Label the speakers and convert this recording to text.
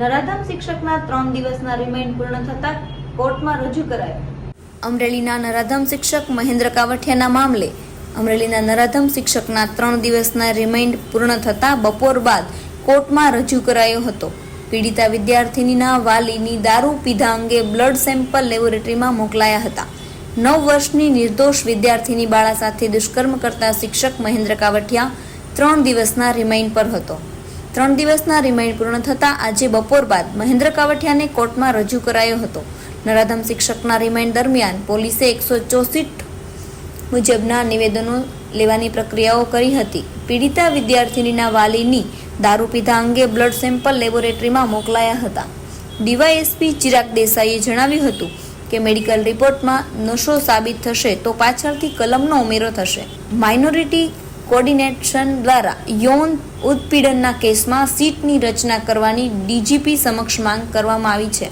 Speaker 1: નરાધામ શિક્ષકના ત્રણ દિવસના રિમાઇન્ડ પૂર્ણ થતા કોર્ટમાં રજૂ કરાયો. અમરેલીના નરાધમ શિક્ષક મહેન્દ્ર કાવઠિયાના મામલે અમરેલીના નરાધમ શિક્ષકના ત્રણ દિવસના રિમાઇન્ડ પૂર્ણ થતા બપોર બાદ કોર્ટમાં રજૂ કરાયો હતો. પીડિતા વિદ્યાર્થિનીના વાલીની દારૂ પીધા અંગે બ્લડ સેમ્પલ લેબોરેટરીમાં મોકલાયા હતા. નવ વર્ષની નિર્દોષ વિદ્યાર્થીની બાળા સાથે દુષ્કર્મ કરતા શિક્ષક મહેન્દ્ર કાવઠિયા ત્રણ દિવસના રિમાઇન્ડ પર હતો. ત્રણ દિવસના રિમાઇન્ડ પૂર્ણ થતાં આજે બપોર બાદ મહેન્દ્ર કાવઠિયાને કોર્ટમાં રજૂ કરાયો હતો. નરાધમ શિક્ષકના રિમાઇન્ડ દરમિયાન પોલીસે એકસો ચોસઠ મુજબના નિવેદનો લેવાની પ્રક્રિયાઓ કરી હતી. પીડિતા વિદ્યાર્થિનીના વાલીની દારૂ પીધા અંગે બ્લડ સેમ્પલ લેબોરેટરીમાં મોકલાયા હતા. ડીવાયએસપી ચિરાગ દેસાઈએ જણાવ્યું હતું કે મેડિકલ રિપોર્ટમાં નશો સાબિત થશે તો પાછળથી કલમનો ઉમેરો થશે. માઇનોરિટી કોર્ડિનેશન દ્વારા યૌન ઉત્પીડનના કેસમાં સીટની રચના કરવાની ડીજીપી સમક્ષ માંગ કરવામાં આવી છે.